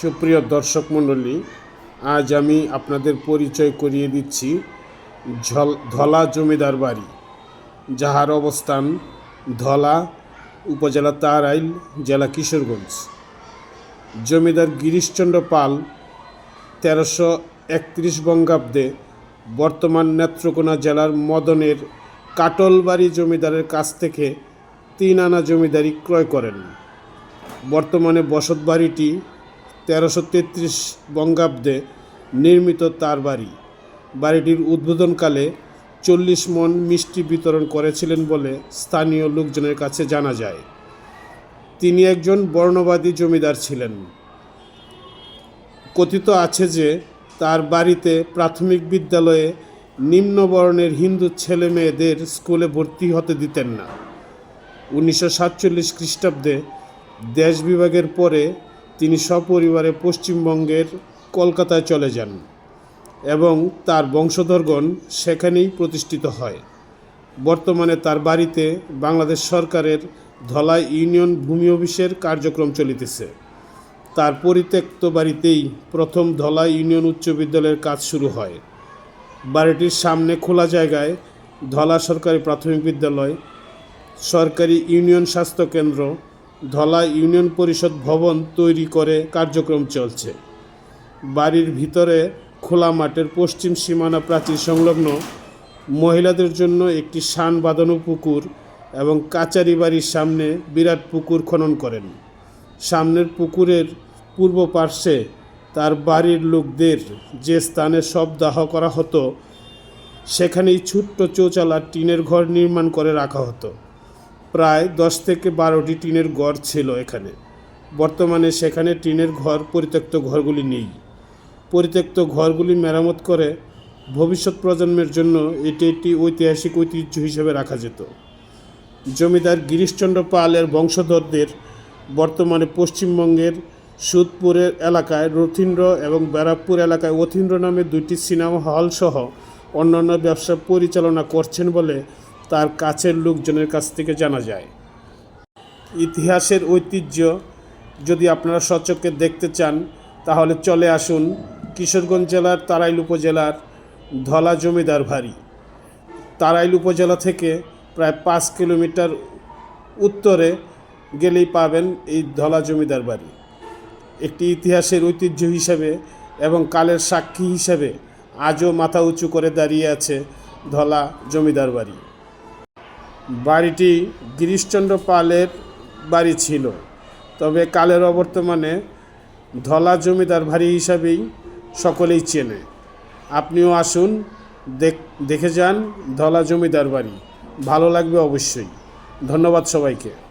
সুপ্রিয় দর্শক মণ্ডলী, আজ আমি আপনাদের পরিচয় করিয়ে দিচ্ছি ঝল, ধলা জমিদার বাড়ি, যাহার অবস্থান ধলা উপজেলা তারাইল, জেলা কিশোরগঞ্জ। জমিদার গিরিশচন্দ্র পাল তেরোশো একত্রিশ বঙ্গাব্দে বর্তমান নেত্রকোনা জেলার মদনের কাটলবাড়ি জমিদারের কাছ থেকে তিন আনা জমিদারি ক্রয় করেন। বর্তমানে বসত বাড়িটি তেরোশো তেত্রিশ বঙ্গাব্দে নির্মিত তার বাড়ি। বাড়িটির উদ্বোধনকালে চল্লিশ মন মিষ্টি বিতরণ করেছিলেন বলে স্থানীয় লোকজনের কাছে জানা যায়। তিনি একজন বর্ণবাদী জমিদার ছিলেন। কথিত আছে যে তার বাড়িতে প্রাথমিক বিদ্যালয়ে নিম্নবর্ণের হিন্দু ছেলে মেয়েদের স্কুলে ভর্তি হতে দিতেন না। উনিশশো সাতচল্লিশ খ্রিস্টাব্দে দেশ বিভাগের পরে তিনি সপরিবারে পশ্চিমবঙ্গের কলকাতায় চলে যান এবং তার বংশধরগণ সেখানেই প্রতিষ্ঠিত হয়। বর্তমানে তার বাড়িতে বাংলাদেশ সরকারের ধলাই ইউনিয়ন ভূমি অফিসের কার্যক্রম চলিতেছে। তার পরিত্যক্ত বাড়িতেই প্রথম ধলাই ইউনিয়ন উচ্চ বিদ্যালয়ের কাজ শুরু হয়। বাড়িটির সামনে খোলা জায়গায় ধলা সরকারি প্রাথমিক বিদ্যালয়, সরকারি ইউনিয়ন স্বাস্থ্য কেন্দ্র ধলা ইউনিয়ন পরিষদ ভবন তৈরি করে কার্যক্রম চলছে। বাড়ির ভিতরে খোলা মাঠের পশ্চিম সীমানা প্রাচীর সংলগ্ন মহিলাদের জন্য একটি শান বাঁধানো পুকুর এবং কাচারি বাড়ির সামনে বিরাট পুকুর খনন করেন। সামনের পুকুরের পূর্ব পার্শ্বে তার বাড়ির লোকদের যে স্থানে সব দাহ করা হতো, সেখানেই ছোট্ট চৌচালা টিনের ঘর নির্মাণ করে রাখা হতো। প্রায় দশ থেকে বারোটি টিনের ঘর ছিল এখানে। বর্তমানে সেখানে টিনের ঘর, পরিত্যক্ত ঘরগুলি নেই। পরিত্যক্ত ঘরগুলি মেরামত করে ভবিষ্যৎ প্রজন্মের জন্য এটি একটি ঐতিহাসিক ঐতিহ্য হিসেবে রাখা যেত। জমিদার গিরিশচন্দ্র পালের বংশধরদের বর্তমানে পশ্চিমবঙ্গের সুদপুরের এলাকায় রথীন্দ্র এবং ব্যারাকপুর এলাকায় অথীন্দ্র নামে দুইটি সিনেমা হল সহ অন্যান্য ব্যবসা পরিচালনা করছেন বলে তার কাছের লোকজনের কাছ থেকে জানা যায়। ইতিহাসের ঐতিহ্য যদি আপনারা সচক্ষে দেখতে চান, তাহলে চলে আসুন কিশোরগঞ্জ জেলার তারাইল উপজেলার ধলা জমিদার ভারি তারাইল উপজেলা থেকে প্রায় পাঁচ কিলোমিটার উত্তরে গেলেই পাবেন এই ধলা জমিদার বাড়ি। একটি ইতিহাসের ঐতিহ্য হিসেবে এবং কালের সাক্ষী হিসেবে আজও মাথা উঁচু করে দাঁড়িয়ে আছে ধলা জমিদার বাড়ি। বাড়িটি গিরিশচন্দ্র পালের বাড়ি ছিল। তবে কালের অবর্তমানে ধলা জমিদার বাড়ি হিসাবেই সকলেই চেনে। আপনিও আসুন, দেখ- দেখে যান ধলা জমিদার বাড়ি। ভালো লাগবে অবশ্যই। ধন্যবাদ সবাইকে।